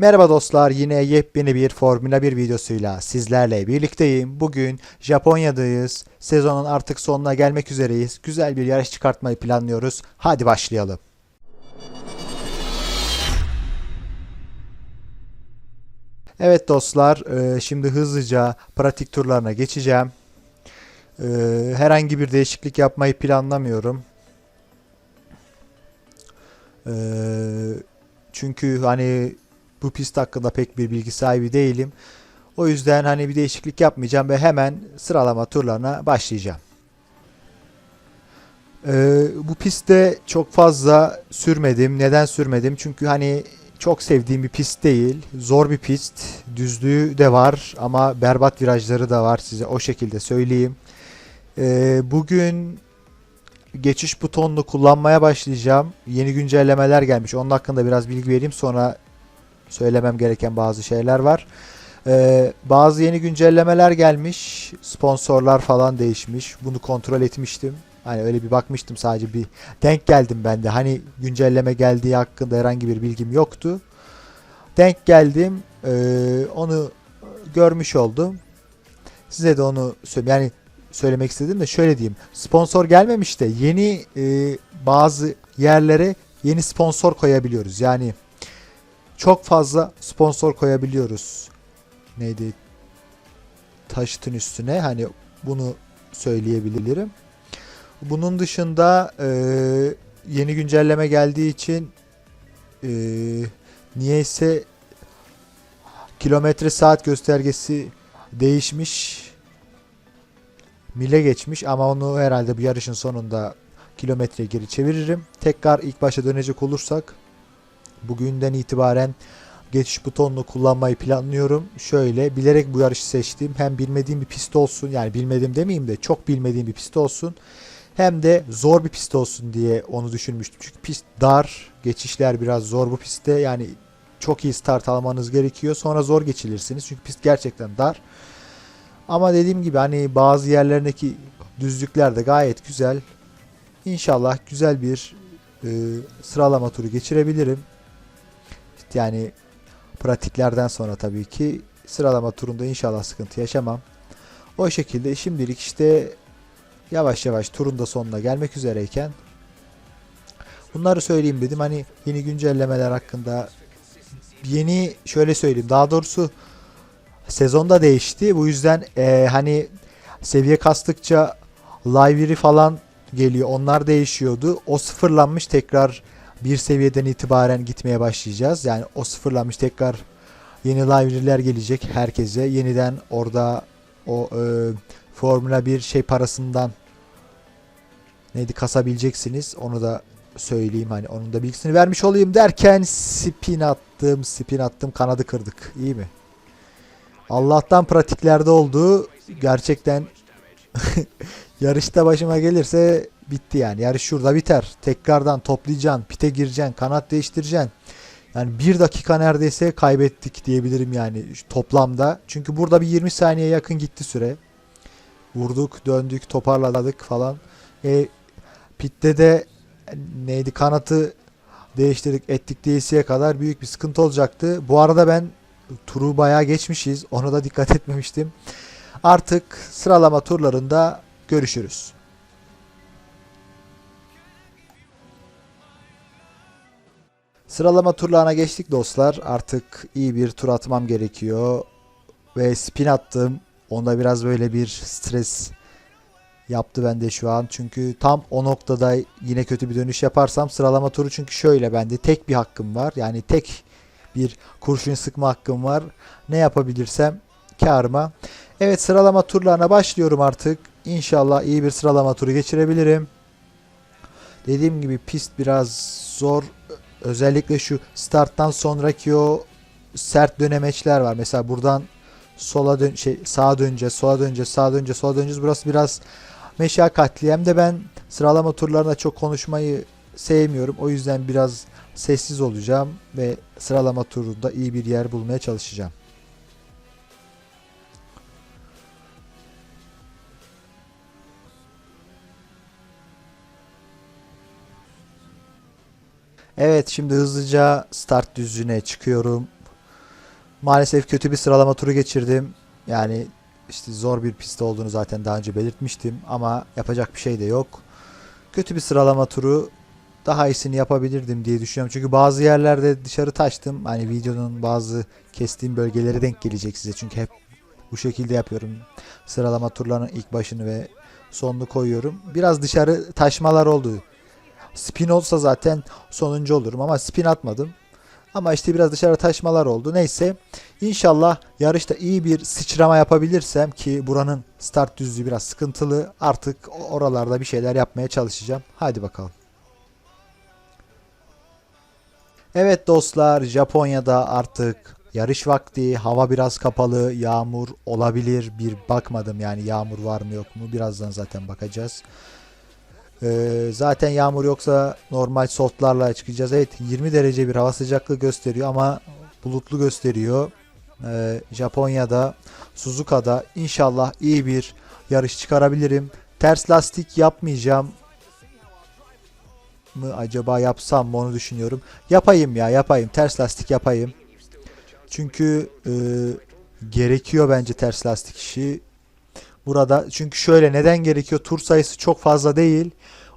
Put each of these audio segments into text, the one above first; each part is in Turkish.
Merhaba dostlar, yine yepyeni bir Formula 1 videosuyla sizlerle birlikteyim. Bugün Japonya'dayız. Sezonun artık sonuna gelmek üzereyiz. Güzel bir yarış çıkartmayı planlıyoruz. Hadi başlayalım. Evet dostlar, e, şimdi hızlıca pratik turlarına geçeceğim. E, Herhangi bir değişiklik yapmayı planlamıyorum. E, Çünkü hani bu pist hakkında pek bir bilgi sahibi değilim. O yüzden hani bir değişiklik yapmayacağım ve hemen sıralama turlarına başlayacağım. Ee, bu pistte çok fazla sürmedim. Neden sürmedim? Çünkü hani çok sevdiğim bir pist değil. Zor bir pist. Düzlüğü de var ama berbat virajları da var size o şekilde söyleyeyim. Ee, bugün geçiş butonunu kullanmaya başlayacağım. Yeni güncellemeler gelmiş. Onun hakkında biraz bilgi vereyim. Sonra söylemem gereken bazı şeyler var. Ee, bazı yeni güncellemeler gelmiş. Sponsorlar falan değişmiş. Bunu kontrol etmiştim. Hani öyle bir bakmıştım sadece bir denk geldim ben de. Hani güncelleme geldiği hakkında herhangi bir bilgim yoktu. Denk geldim. Ee, onu görmüş oldum. Size de onu söyleyeyim. Yani söylemek istedim de şöyle diyeyim. Sponsor gelmemiş de yeni e, bazı yerlere yeni sponsor koyabiliyoruz. Yani çok fazla sponsor koyabiliyoruz. Neydi? Taşıtın üstüne hani bunu söyleyebilirim. Bunun dışında e, yeni güncelleme geldiği için e, niyeyse kilometre saat göstergesi değişmiş. Mile geçmiş ama onu herhalde bu yarışın sonunda kilometre geri çeviririm. Tekrar ilk başa dönecek olursak bugünden itibaren geçiş butonunu kullanmayı planlıyorum. Şöyle bilerek bu yarışı seçtim. Hem bilmediğim bir pist olsun yani bilmedim demeyeyim de çok bilmediğim bir pist olsun. Hem de zor bir pist olsun diye onu düşünmüştüm. Çünkü pist dar. Geçişler biraz zor bu pistte. Yani çok iyi start almanız gerekiyor. Sonra zor geçilirsiniz. Çünkü pist gerçekten dar. Ama dediğim gibi hani bazı yerlerindeki düzlükler de gayet güzel. İnşallah güzel bir e, sıralama turu geçirebilirim. Yani pratiklerden sonra tabii ki sıralama turunda inşallah sıkıntı yaşamam. O şekilde şimdilik işte yavaş yavaş turun da sonuna gelmek üzereyken bunları söyleyeyim dedim. Hani yeni güncellemeler hakkında yeni şöyle söyleyeyim. Daha doğrusu sezonda değişti. Bu yüzden eee, hani seviye kastıkça livery falan geliyor. Onlar değişiyordu. O sıfırlanmış tekrar bir seviyeden itibaren gitmeye başlayacağız. Yani o sıfırlanmış tekrar yeni library'ler gelecek herkese. Yeniden orada o e, Formula 1 şey parasından neydi kasabileceksiniz. Onu da söyleyeyim hani onun da bilgisini vermiş olayım derken spin attım, spin attım, kanadı kırdık. İyi mi? Allah'tan pratiklerde oldu. Gerçekten yarışta başıma gelirse bitti yani. Yarış şurada biter. Tekrardan toplayacaksın, pite gireceksin, kanat değiştireceksin. Yani bir dakika neredeyse kaybettik diyebilirim yani toplamda. Çünkü burada bir 20 saniye yakın gitti süre. Vurduk, döndük, toparladık falan. E, pitte de neydi kanatı değiştirdik ettik DC'ye kadar büyük bir sıkıntı olacaktı. Bu arada ben turu bayağı geçmişiz. Ona da dikkat etmemiştim. Artık sıralama turlarında görüşürüz. Sıralama turlarına geçtik dostlar. Artık iyi bir tur atmam gerekiyor. Ve spin attım. Onda biraz böyle bir stres yaptı bende şu an. Çünkü tam o noktada yine kötü bir dönüş yaparsam sıralama turu çünkü şöyle bende tek bir hakkım var. Yani tek bir kurşun sıkma hakkım var. Ne yapabilirsem karıma. Evet sıralama turlarına başlıyorum artık. İnşallah iyi bir sıralama turu geçirebilirim. Dediğim gibi pist biraz zor. Özellikle şu starttan sonraki o sert dönemeçler var. Mesela buradan sola dön şey sağa döneceğiz, sola döneceğiz, sağa döneceğiz, sola döneceğiz. Burası biraz meşakkatli. Hem de ben sıralama turlarında çok konuşmayı sevmiyorum. O yüzden biraz sessiz olacağım ve sıralama turunda iyi bir yer bulmaya çalışacağım. Evet şimdi hızlıca start düzlüğüne çıkıyorum. Maalesef kötü bir sıralama turu geçirdim. Yani işte zor bir pist olduğunu zaten daha önce belirtmiştim ama yapacak bir şey de yok. Kötü bir sıralama turu daha iyisini yapabilirdim diye düşünüyorum. Çünkü bazı yerlerde dışarı taştım. Hani videonun bazı kestiğim bölgeleri denk gelecek size. Çünkü hep bu şekilde yapıyorum. Sıralama turlarının ilk başını ve sonunu koyuyorum. Biraz dışarı taşmalar oldu. Spin olsa zaten sonuncu olurum ama spin atmadım. Ama işte biraz dışarı taşmalar oldu. Neyse. İnşallah yarışta iyi bir sıçrama yapabilirsem ki buranın start düzlüğü biraz sıkıntılı. Artık oralarda bir şeyler yapmaya çalışacağım. Hadi bakalım. Evet dostlar Japonya'da artık yarış vakti. Hava biraz kapalı. Yağmur olabilir. Bir bakmadım yani yağmur var mı yok mu. Birazdan zaten bakacağız. Ee, zaten yağmur yoksa normal softlarla çıkacağız. Evet 20 derece bir hava sıcaklığı gösteriyor ama bulutlu gösteriyor. Ee, Japonya'da Suzuka'da inşallah iyi bir yarış çıkarabilirim. Ters lastik yapmayacağım mı acaba yapsam mı onu düşünüyorum. Yapayım ya yapayım. Ters lastik yapayım. Çünkü e, gerekiyor bence ters lastik işi. Burada çünkü şöyle neden gerekiyor? Tur sayısı çok fazla değil.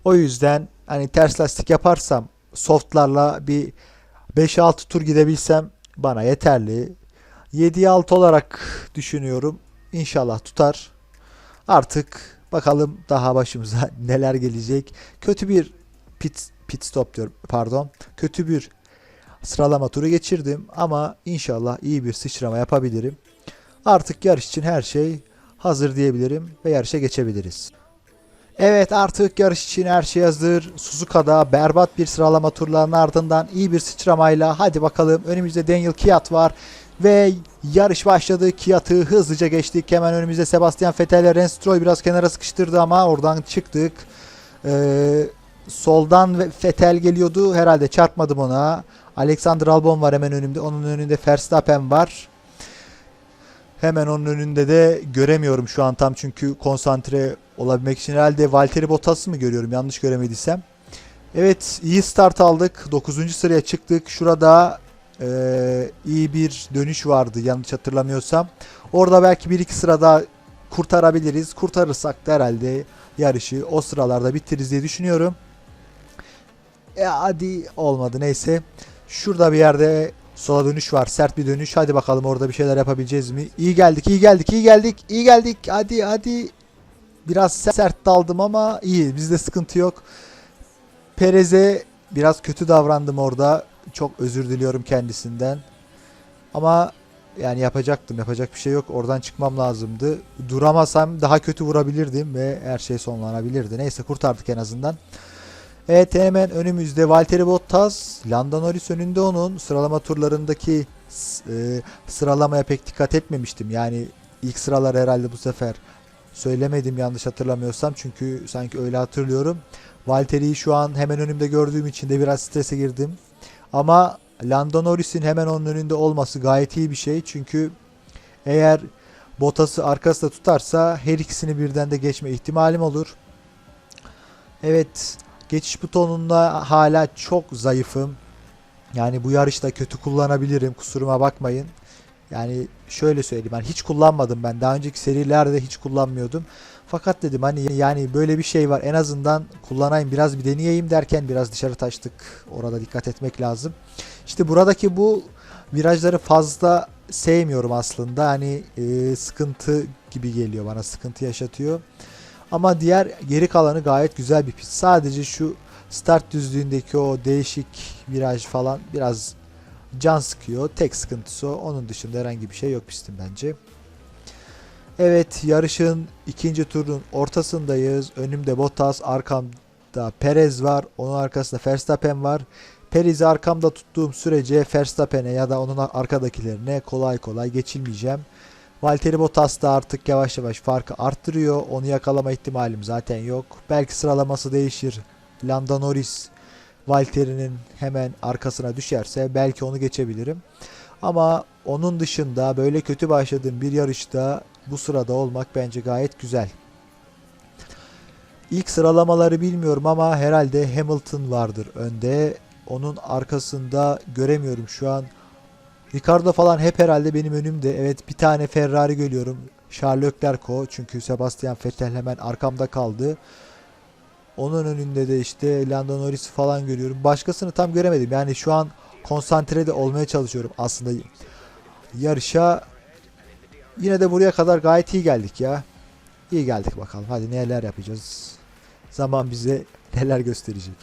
O yüzden hani ters lastik yaparsam softlarla bir 5-6 tur gidebilsem bana yeterli. 7'ye 6 olarak düşünüyorum. İnşallah tutar. Artık bakalım daha başımıza neler gelecek. Kötü bir pit pit stop diyorum pardon. Kötü bir sıralama turu geçirdim ama inşallah iyi bir sıçrama yapabilirim. Artık yarış için her şey hazır diyebilirim ve yarışa geçebiliriz. Evet artık yarış için her şey hazır. Suzuka'da berbat bir sıralama turlarının ardından iyi bir sıçramayla hadi bakalım önümüzde Daniel Kiat var ve yarış başladı. Kiat'ı hızlıca geçtik. Hemen önümüzde Sebastian Vettel ile Lance Stroll biraz kenara sıkıştırdı ama oradan çıktık. Ee, soldan ve Vettel geliyordu. Herhalde çarpmadım ona. Alexander Albon var hemen önümde. Onun önünde Verstappen var. Hemen onun önünde de göremiyorum şu an tam çünkü konsantre olabilmek için herhalde Valtteri Bottas'ı mı görüyorum yanlış göremediysem. Evet iyi start aldık. 9. sıraya çıktık. Şurada e, iyi bir dönüş vardı yanlış hatırlamıyorsam. Orada belki 1-2 sırada kurtarabiliriz. Kurtarırsak da herhalde yarışı o sıralarda bitiririz diye düşünüyorum. E hadi olmadı neyse. Şurada bir yerde sola dönüş var. Sert bir dönüş. Hadi bakalım orada bir şeyler yapabileceğiz mi? İyi geldik, iyi geldik, iyi geldik, iyi geldik. Hadi hadi. Biraz sert daldım ama iyi. Bizde sıkıntı yok. Perez'e biraz kötü davrandım orada. Çok özür diliyorum kendisinden. Ama yani yapacaktım. Yapacak bir şey yok. Oradan çıkmam lazımdı. Duramasam daha kötü vurabilirdim ve her şey sonlanabilirdi. Neyse kurtardık en azından. Evet hemen önümüzde Valtteri Bottas, Lando Norris önünde onun sıralama turlarındaki e, sıralamaya pek dikkat etmemiştim. Yani ilk sıralar herhalde bu sefer söylemedim yanlış hatırlamıyorsam çünkü sanki öyle hatırlıyorum. Valtteri'yi şu an hemen önümde gördüğüm için de biraz strese girdim. Ama Lando Norris'in hemen onun önünde olması gayet iyi bir şey. Çünkü eğer Bottas'ı arkasında tutarsa her ikisini birden de geçme ihtimalim olur. Evet Geçiş butonunda hala çok zayıfım. Yani bu yarışta kötü kullanabilirim. Kusuruma bakmayın. Yani şöyle söyleyeyim. Yani hiç kullanmadım ben. Daha önceki serilerde hiç kullanmıyordum. Fakat dedim hani yani böyle bir şey var. En azından kullanayım biraz bir deneyeyim derken biraz dışarı taştık. Orada dikkat etmek lazım. İşte buradaki bu virajları fazla sevmiyorum aslında. Hani e, sıkıntı gibi geliyor bana. Sıkıntı yaşatıyor. Ama diğer geri kalanı gayet güzel bir pist. Sadece şu start düzlüğündeki o değişik viraj falan biraz can sıkıyor. Tek sıkıntısı o. Onun dışında herhangi bir şey yok pistin bence. Evet yarışın ikinci turun ortasındayız. Önümde Bottas, arkamda Perez var. Onun arkasında Verstappen var. Perez'i arkamda tuttuğum sürece Verstappen'e ya da onun arkadakilerine kolay kolay geçilmeyeceğim. Valtteri Bottas da artık yavaş yavaş farkı arttırıyor. Onu yakalama ihtimalim zaten yok. Belki sıralaması değişir. Lando Norris Valtteri'nin hemen arkasına düşerse belki onu geçebilirim. Ama onun dışında böyle kötü başladığım bir yarışta bu sırada olmak bence gayet güzel. İlk sıralamaları bilmiyorum ama herhalde Hamilton vardır önde. Onun arkasında göremiyorum şu an. Ricardo falan hep herhalde benim önümde. Evet bir tane Ferrari görüyorum. Charles Leclerc o. Çünkü Sebastian Vettel hemen arkamda kaldı. Onun önünde de işte Lando Norris falan görüyorum. Başkasını tam göremedim. Yani şu an konsantre de olmaya çalışıyorum aslında yarışa. Yine de buraya kadar gayet iyi geldik ya. İyi geldik bakalım. Hadi neler yapacağız. Zaman bize neler gösterecek.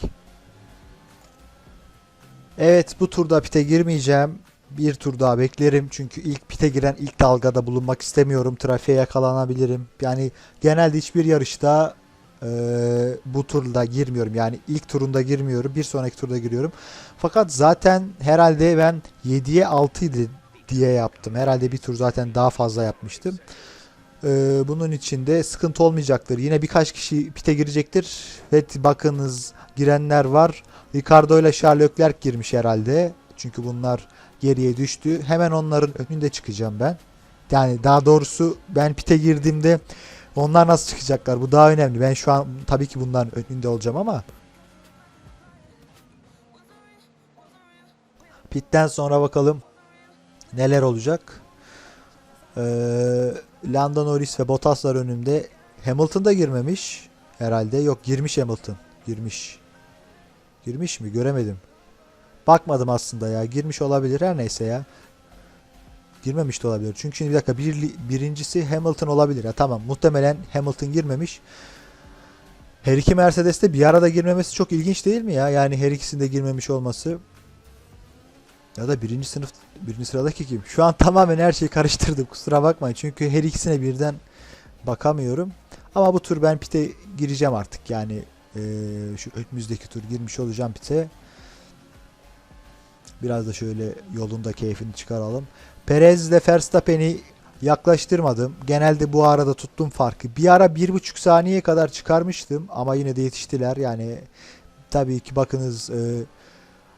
Evet bu turda pite girmeyeceğim. Bir tur daha beklerim. Çünkü ilk pite giren ilk dalgada bulunmak istemiyorum. Trafiğe yakalanabilirim. Yani genelde hiçbir yarışta eee, bu turda girmiyorum. Yani ilk turunda girmiyorum. Bir sonraki turda giriyorum. Fakat zaten herhalde ben 7'ye 6 idi diye yaptım. Herhalde bir tur zaten daha fazla yapmıştım. Ee, bunun içinde sıkıntı olmayacaktır. Yine birkaç kişi pite girecektir. Ve bakınız girenler var. Ricardo ile Charles Leclerc girmiş herhalde. Çünkü bunlar geriye düştü. Hemen onların önünde çıkacağım ben. Yani daha doğrusu ben pite girdiğimde onlar nasıl çıkacaklar? Bu daha önemli. Ben şu an tabii ki bunların önünde olacağım ama Pitten sonra bakalım neler olacak. Ee, Lando Norris ve Bottas'lar önümde. Hamilton da girmemiş herhalde. Yok girmiş Hamilton. Girmiş. Girmiş mi? Göremedim. Bakmadım aslında ya. Girmiş olabilir her neyse ya. Girmemiş de olabilir. Çünkü şimdi bir dakika bir, birincisi Hamilton olabilir. Ya tamam muhtemelen Hamilton girmemiş. Her iki Mercedes'te bir arada girmemesi çok ilginç değil mi ya? Yani her ikisinde girmemiş olması. Ya da birinci sınıf birinci sıradaki kim? Şu an tamamen her şeyi karıştırdım kusura bakmayın. Çünkü her ikisine birden bakamıyorum. Ama bu tur ben pite gireceğim artık yani eee, şu önümüzdeki tur girmiş olacağım pite. Biraz da şöyle yolunda keyfini çıkaralım. Perez ile Verstappen'i yaklaştırmadım. Genelde bu arada tuttum farkı. Bir ara bir buçuk saniye kadar çıkarmıştım ama yine de yetiştiler. Yani tabii ki bakınız eee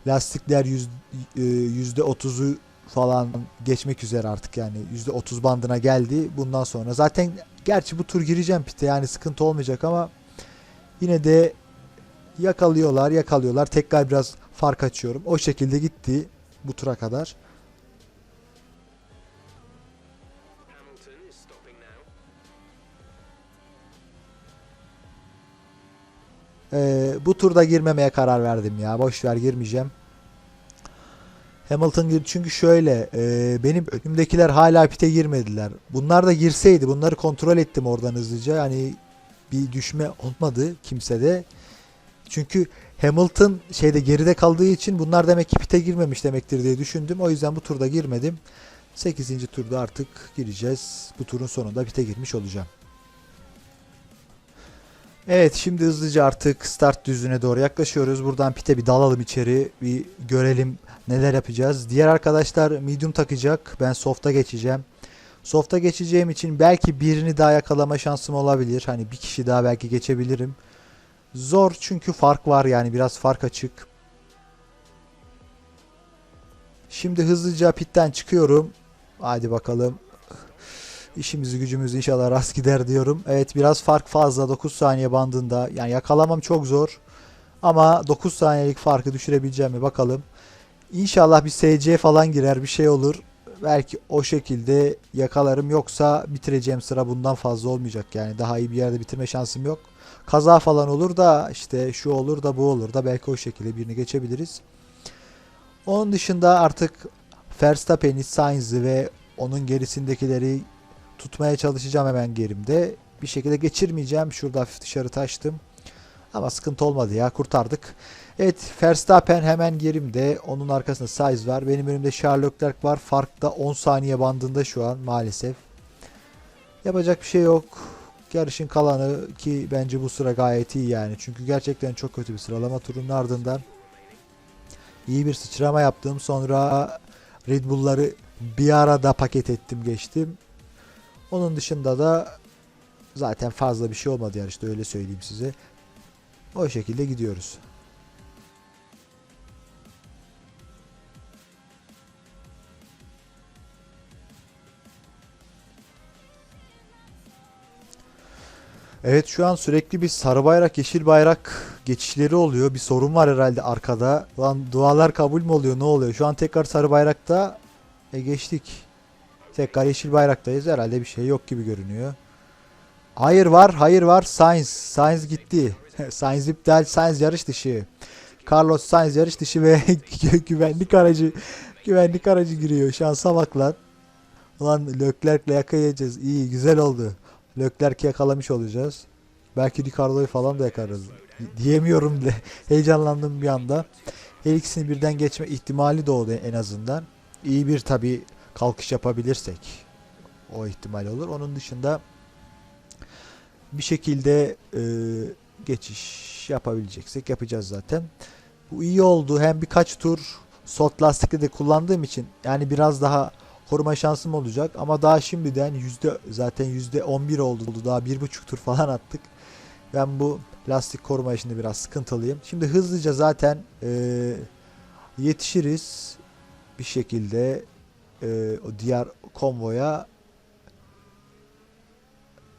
lastikler yüz- e, yüzde otuzu falan geçmek üzere artık yani yüzde otuz bandına geldi bundan sonra zaten gerçi bu tur gireceğim pite yani sıkıntı olmayacak ama yine de yakalıyorlar yakalıyorlar tekrar biraz fark açıyorum o şekilde gitti bu tura kadar. Ee, bu turda girmemeye karar verdim ya. Boş ver girmeyeceğim. Hamilton gir çünkü şöyle e, benim önümdekiler hala pite girmediler. Bunlar da girseydi bunları kontrol ettim oradan hızlıca. Yani bir düşme olmadı kimsede. Çünkü Hamilton şeyde geride kaldığı için bunlar demek ki pite girmemiş demektir diye düşündüm. O yüzden bu turda girmedim. 8. turda artık gireceğiz. Bu turun sonunda pite girmiş olacağım. Evet şimdi hızlıca artık start düzlüğüne doğru yaklaşıyoruz. Buradan pite bir dalalım içeri. Bir görelim neler yapacağız. Diğer arkadaşlar medium takacak. Ben soft'a geçeceğim. Soft'a geçeceğim için belki birini daha yakalama şansım olabilir. Hani bir kişi daha belki geçebilirim. Zor çünkü fark var yani biraz fark açık. Şimdi hızlıca pitten çıkıyorum. Hadi bakalım. İşimizi gücümüzü inşallah rast gider diyorum. Evet biraz fark fazla 9 saniye bandında. Yani yakalamam çok zor. Ama 9 saniyelik farkı düşürebileceğim mi bakalım. İnşallah bir SC falan girer bir şey olur. Belki o şekilde yakalarım yoksa bitireceğim sıra bundan fazla olmayacak yani daha iyi bir yerde bitirme şansım yok. Kaza falan olur da işte şu olur da bu olur da belki o şekilde birini geçebiliriz. Onun dışında artık Verstappen'i, Sainz'i ve onun gerisindekileri tutmaya çalışacağım hemen gerimde. Bir şekilde geçirmeyeceğim. Şurada hafif dışarı taştım. Ama sıkıntı olmadı ya kurtardık. Evet Verstappen hemen gerimde. Onun arkasında Sainz var. Benim önümde Charles Leclerc var. Farkta 10 saniye bandında şu an maalesef. Yapacak bir şey yok. Yarışın kalanı ki bence bu sıra gayet iyi yani. Çünkü gerçekten çok kötü bir sıralama turunun ardından iyi bir sıçrama yaptım. Sonra Red Bull'ları bir arada paket ettim geçtim. Onun dışında da zaten fazla bir şey olmadı yarışta öyle söyleyeyim size. O şekilde gidiyoruz. Evet şu an sürekli bir sarı bayrak yeşil bayrak geçişleri oluyor. Bir sorun var herhalde arkada. Lan dualar kabul mü oluyor ne oluyor? Şu an tekrar sarı bayrakta E geçtik. Tekrar yeşil bayraktayız. Herhalde bir şey yok gibi görünüyor. Hayır var, hayır var. Sainz. Sainz gitti. Sainz iptal, Sainz yarış dışı. Carlos Sainz yarış dışı ve güvenlik aracı güvenlik aracı giriyor. Şansa bak lan. Ulan Leclerc'le yakalayacağız. İyi, güzel oldu. Leclerc'i yakalamış olacağız. Belki Ricardo'yu falan da yakarız. Diyemiyorum bile. Heyecanlandım bir anda. Her ikisini birden geçme ihtimali doğdu en azından. İyi bir tabi kalkış yapabilirsek o ihtimal olur. Onun dışında bir şekilde e, geçiş yapabileceksek yapacağız zaten. Bu iyi oldu. Hem birkaç tur soft lastikle de kullandığım için yani biraz daha koruma şansım olacak ama daha şimdiden yüzde zaten yüzde 11 oldu daha bir buçuk tur falan attık. Ben bu lastik koruma işinde biraz sıkıntılıyım. Şimdi hızlıca zaten e, yetişiriz bir şekilde e, o diğer konvoya.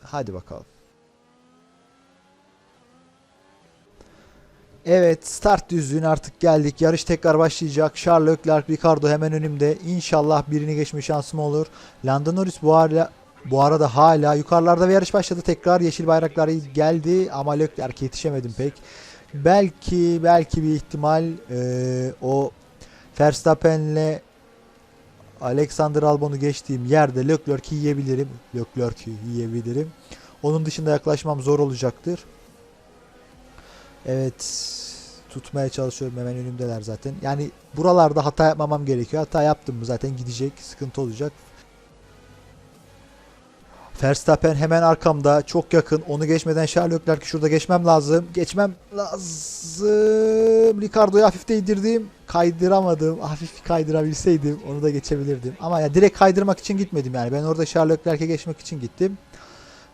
Hadi bakalım. Evet start düzlüğüne artık geldik. Yarış tekrar başlayacak. Charles Leclerc, Ricardo hemen önümde. İnşallah birini geçme şansım olur. Lando Norris bu ara bu arada hala yukarılarda ve yarış başladı tekrar. Yeşil bayraklar geldi ama Leclerc'e yetişemedim pek. Belki belki bir ihtimal eee, o Verstappen'le Alexander Albon'u geçtiğim yerde Leclerc'i yiyebilirim. Leclerc'i yiyebilirim. Onun dışında yaklaşmam zor olacaktır. Evet. Tutmaya çalışıyorum hemen önümdeler zaten. Yani buralarda hata yapmamam gerekiyor. Hata yaptım mı zaten gidecek. Sıkıntı olacak. Verstappen hemen arkamda. Çok yakın. Onu geçmeden Charles Leclerc'i şurada geçmem lazım. Geçmem lazım. Ricardo'yu hafif değdirdim. Kaydıramadım. Hafif kaydırabilseydim onu da geçebilirdim. Ama ya direkt kaydırmak için gitmedim yani. Ben orada Leclerc'e geçmek için gittim.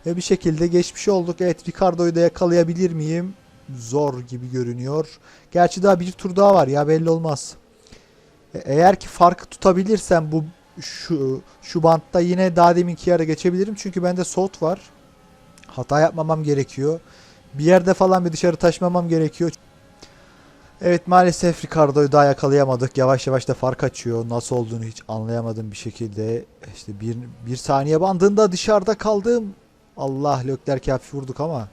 Ve bir şekilde geçmiş olduk. Evet Ricardo'yu da yakalayabilir miyim? Zor gibi görünüyor. Gerçi daha bir tur daha var ya belli olmaz. E- Eğer ki farkı tutabilirsem bu şu şu bantta yine daha deminki yere geçebilirim. Çünkü bende salt var. Hata yapmamam gerekiyor. Bir yerde falan bir dışarı taşmamam gerekiyor. Evet maalesef Ricardo'yu daha yakalayamadık. Yavaş yavaş da fark açıyor. Nasıl olduğunu hiç anlayamadım bir şekilde. İşte bir, bir saniye bandında dışarıda kaldım. Allah Leclerc'e hafif vurduk ama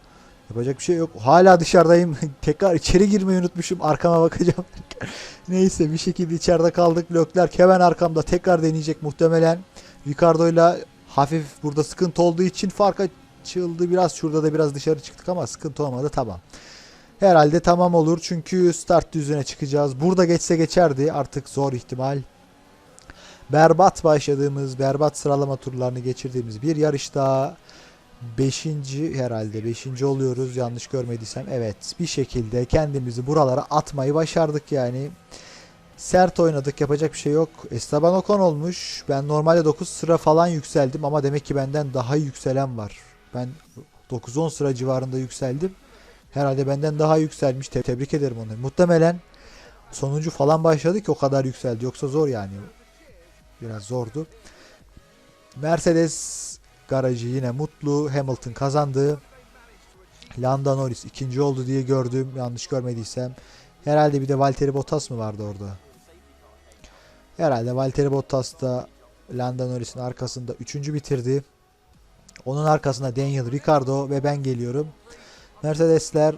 yapacak bir şey yok. Hala dışarıdayım. Tekrar içeri girmeyi unutmuşum. Arkama bakacağım. Neyse bir şekilde içeride kaldık. Leclerc hemen arkamda tekrar deneyecek muhtemelen. Ricardo'yla hafif burada sıkıntı olduğu için fark açıldı. Biraz şurada da biraz dışarı çıktık ama sıkıntı olmadı. Tamam. Herhalde tamam olur çünkü start düzüne çıkacağız. Burada geçse geçerdi artık zor ihtimal. Berbat başladığımız, berbat sıralama turlarını geçirdiğimiz bir yarışta 5. herhalde 5. oluyoruz yanlış görmediysem. Evet bir şekilde kendimizi buralara atmayı başardık yani. Sert oynadık yapacak bir şey yok. Esteban Ocon olmuş. Ben normalde 9 sıra falan yükseldim ama demek ki benden daha yükselen var. Ben 9-10 sıra civarında yükseldim. Herhalde benden daha yükselmiş. Te- tebrik ederim onu. Muhtemelen sonuncu falan başladı ki o kadar yükseldi. Yoksa zor yani. Biraz zordu. Mercedes garajı yine mutlu. Hamilton kazandı. Lando Norris ikinci oldu diye gördüm. Yanlış görmediysem. Herhalde bir de Valtteri Bottas mı vardı orada? Herhalde Valtteri Bottas da Lando Norris'in arkasında üçüncü bitirdi. Onun arkasında Daniel Ricciardo ve ben geliyorum. Mercedesler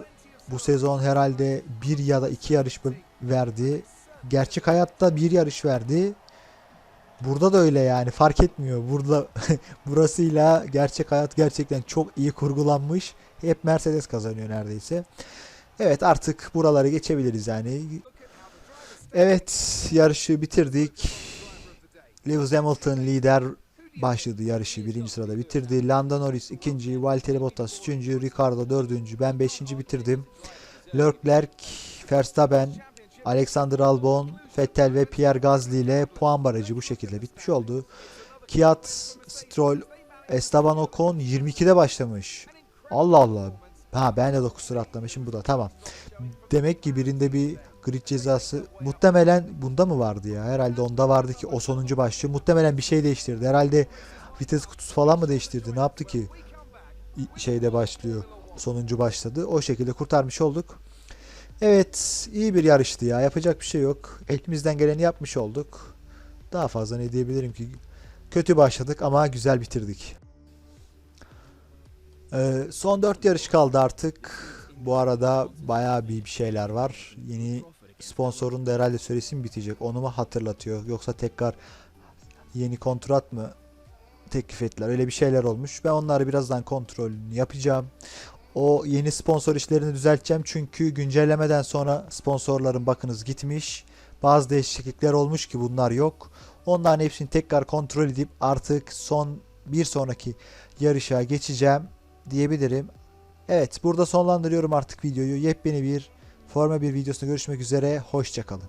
bu sezon herhalde bir ya da iki yarış verdi. Gerçek hayatta bir yarış verdi. Burada da öyle yani fark etmiyor. Burada burasıyla gerçek hayat gerçekten çok iyi kurgulanmış. Hep Mercedes kazanıyor neredeyse. Evet artık buraları geçebiliriz yani. Evet yarışı bitirdik. Lewis Hamilton lider başladı yarışı birinci sırada bitirdi. Lando Norris ikinci, Valtteri Bottas üçüncü, Ricardo dördüncü, ben beşinci bitirdim. Leclerc, Verstappen, Alexander Albon, Vettel ve Pierre Gasly ile puan barajı bu şekilde bitmiş oldu. Kiat, Stroll, Esteban Ocon 22'de başlamış. Allah Allah. Ha ben de 9 sıra atlamışım bu da tamam. Demek ki birinde bir grid cezası muhtemelen bunda mı vardı ya? Herhalde onda vardı ki o sonuncu başlıyor. Muhtemelen bir şey değiştirdi. Herhalde vites kutusu falan mı değiştirdi? Ne yaptı ki? Şeyde başlıyor. Sonuncu başladı. O şekilde kurtarmış olduk. Evet, iyi bir yarıştı ya. Yapacak bir şey yok. Elimizden geleni yapmış olduk. Daha fazla ne diyebilirim ki? Kötü başladık ama güzel bitirdik. Ee, son 4 yarış kaldı artık. Bu arada bir bir şeyler var. Yeni sponsorun da herhalde süresi mi bitecek? Onu mu hatırlatıyor? Yoksa tekrar yeni kontrat mı teklif ettiler? Öyle bir şeyler olmuş. Ben onları birazdan kontrolünü yapacağım. O yeni sponsor işlerini düzelteceğim. Çünkü güncellemeden sonra sponsorların bakınız gitmiş. Bazı değişiklikler olmuş ki bunlar yok. Onların hepsini tekrar kontrol edip artık son bir sonraki yarışa geçeceğim diyebilirim. Evet burada sonlandırıyorum artık videoyu. Yepyeni bir Forma bir videosunda görüşmek üzere. Hoşçakalın.